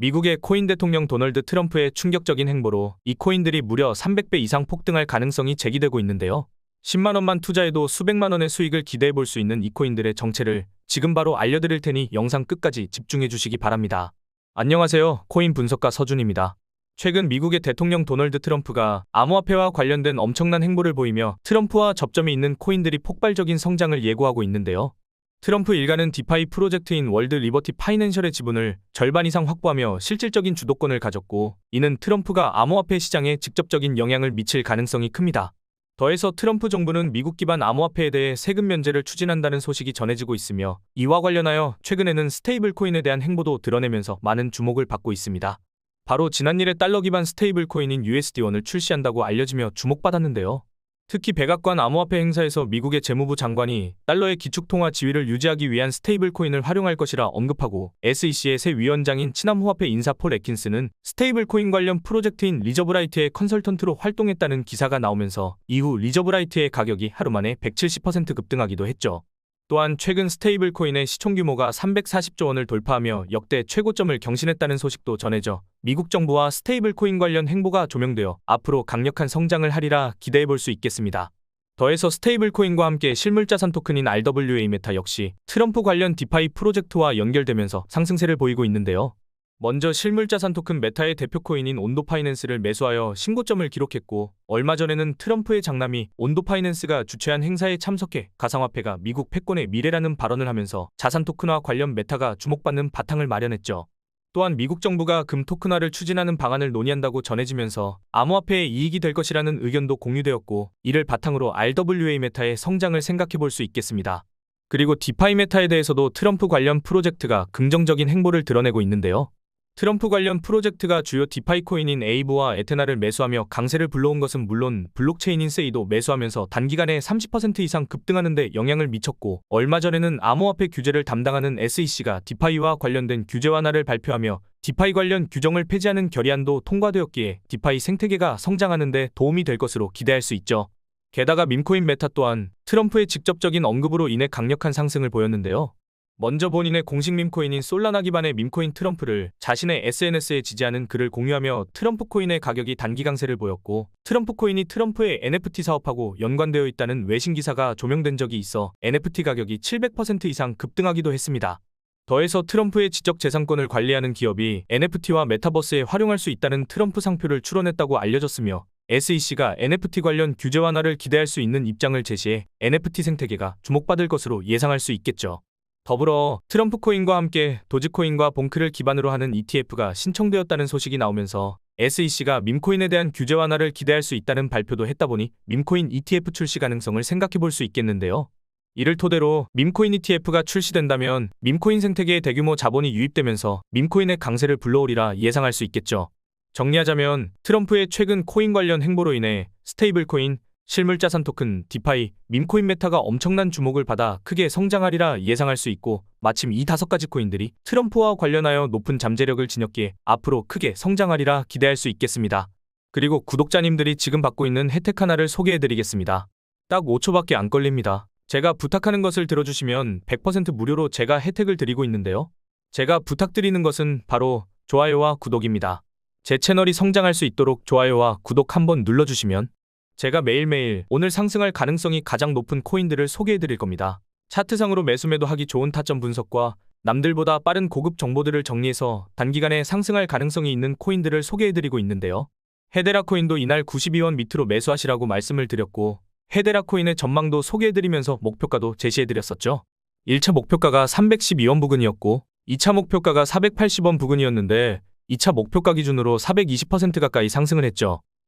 미국의 코인 대통령 도널드 트럼프의 충격적인 행보로 이 코인들이 무려 300배 이상 폭등할 가능성이 제기되고 있는데요. 10만 원만 투자해도 수백만 원의 수익을 기대해 볼 수 있는 이 코인들의 정체를 지금 바로 알려드릴 테니 영상 끝까지 집중해 주시기 바랍니다. 안녕하세요. 코인 분석가 서준입니다. 최근 미국의 대통령 도널드 트럼프가 암호화폐와 관련된 엄청난 행보를 보이며 트럼프와 접점이 있는 코인들이 폭발적인 성장을 예고하고 있는데요. 트럼프 일가는 디파이 프로젝트인 월드 리버티 파이낸셜의 지분을 절반 이상 확보하며 실질적인 주도권을 가졌고 이는 트럼프가 암호화폐 시장에 직접적인 영향을 미칠 가능성이 큽니다. 더해서 트럼프 정부는 미국 기반 암호화폐에 대해 세금 면제를 추진한다는 소식이 전해지고 있으며 이와 관련하여 최근에는 스테이블 코인에 대한 행보도 드러내면서 많은 주목을 받고 있습니다. 바로 지난일에 달러 기반 스테이블 코인인 USD1을 출시한다고 알려지며 주목받았는데요. 특히 백악관 암호화폐 행사에서 미국의 재무부 장관이 달러의 기축통화 지위를 유지하기 위한 스테이블 코인을 활용할 것이라 언급하고 SEC의 새 위원장인 친암호화폐 인사 폴 에킨스는 스테이블 코인 관련 프로젝트인 리저브라이트의 컨설턴트로 활동했다는 기사가 나오면서 이후 리저브라이트의 가격이 하루 만에 170% 급등하기도 했죠. 또한 최근 스테이블 코인의 시총 규모가 340조 원을 돌파하며 역대 최고점을 경신했다는 소식도 전해져 미국 정부와 스테이블 코인 관련 행보가 조명되어 앞으로 강력한 성장을 하리라 기대해 볼 수 있겠습니다. 더해서 스테이블 코인과 함께 실물자산 토큰인 RWA 메타 역시 트럼프 관련 디파이 프로젝트와 연결되면서 상승세를 보이고 있는데요. 먼저 실물자산 토큰 메타의 대표 코인인 온도 파이낸스를 매수하여 신고점을 기록했고 얼마 전에는 트럼프의 장남이 온도 파이낸스가 주최한 행사에 참석해 가상화폐가 미국 패권의 미래라는 발언을 하면서 자산 토큰화 관련 메타가 주목받는 바탕을 마련했죠. 또한 미국 정부가 금 토큰화를 추진하는 방안을 논의한다고 전해지면서 암호화폐의 이익이 될 것이라는 의견도 공유되었고 이를 바탕으로 RWA 메타의 성장을 생각해 볼 수 있겠습니다. 그리고 디파이 메타에 대해서도 트럼프 관련 프로젝트가 긍정적인 행보를 드러내고 있는데요. 트럼프 관련 프로젝트가 주요 디파이 코인인 에이브와 에테나를 매수하며 강세를 불러온 것은 물론 블록체인인 세이도 매수하면서 단기간에 30% 이상 급등하는 데 영향을 미쳤고 얼마 전에는 암호화폐 규제를 담당하는 SEC가 디파이와 관련된 규제 완화를 발표하며 디파이 관련 규정을 폐지하는 결의안도 통과되었기에 디파이 생태계가 성장하는 데 도움이 될 것으로 기대할 수 있죠. 게다가 밈코인 메타 또한 트럼프의 직접적인 언급으로 인해 강력한 상승을 보였는데요. 먼저 본인의 공식 밈코인인 솔라나 기반의 밈코인 트럼프를 자신의 SNS에 지지하는 글을 공유하며 트럼프 코인의 가격이 단기 강세를 보였고 트럼프 코인이 트럼프의 NFT 사업하고 연관되어 있다는 외신 기사가 조명된 적이 있어 NFT 가격이 700% 이상 급등하기도 했습니다. 더해서 트럼프의 지적 재산권을 관리하는 기업이 NFT와 메타버스에 활용할 수 있다는 트럼프 상표를 출원했다고 알려졌으며 SEC가 NFT 관련 규제 완화를 기대할 수 있는 입장을 제시해 NFT 생태계가 주목받을 것으로 예상할 수 있겠죠. 더불어 트럼프 코인과 함께 도지코인과 봉크를 기반으로 하는 ETF가 신청되었다는 소식이 나오면서 SEC가 밈코인에 대한 규제 완화를 기대할 수 있다는 발표도 했다 보니 밈코인 ETF 출시 가능성을 생각해 볼 수 있겠는데요. 이를 토대로 밈코인 ETF가 출시된다면 밈코인 생태계에 대규모 자본이 유입되면서 밈코인의 강세를 불러오리라 예상할 수 있겠죠. 정리하자면 트럼프의 최근 코인 관련 행보로 인해 스테이블 코인, 실물자산 토큰, 디파이, 밈코인 메타가 엄청난 주목을 받아 크게 성장하리라 예상할 수 있고 마침 이 다섯 가지 코인들이 트럼프와 관련하여 높은 잠재력을 지녔기에 앞으로 크게 성장하리라 기대할 수 있겠습니다. 그리고 구독자님들이 지금 받고 있는 혜택 하나를 소개해드리겠습니다. 딱 5초밖에 안 걸립니다. 제가 부탁하는 것을 들어주시면 100% 무료로 제가 혜택을 드리고 있는데요. 제가 부탁드리는 것은 바로 좋아요와 구독입니다. 제 채널이 성장할 수 있도록 좋아요와 구독 한번 눌러주시면 제가 매일매일 오늘 상승할 가능성이 가장 높은 코인들을 소개해 드릴 겁니다. 차트상으로 매수매도 하기 좋은 타점 분석과 남들보다 빠른 고급 정보들을 정리해서 단기간에 상승할 가능성이 있는 코인들을 소개해 드리고 있는데요. 헤데라 코인도 이날 92원 밑으로 매수하시라고 말씀을 드렸고 헤데라 코인의 전망도 소개해 드리면서 목표가도 제시해 드렸었죠. 1차 목표가가 312원 부근이었고 2차 목표가가 480원 부근이었는데 2차 목표가 기준으로 420% 가까이 상승을 했죠.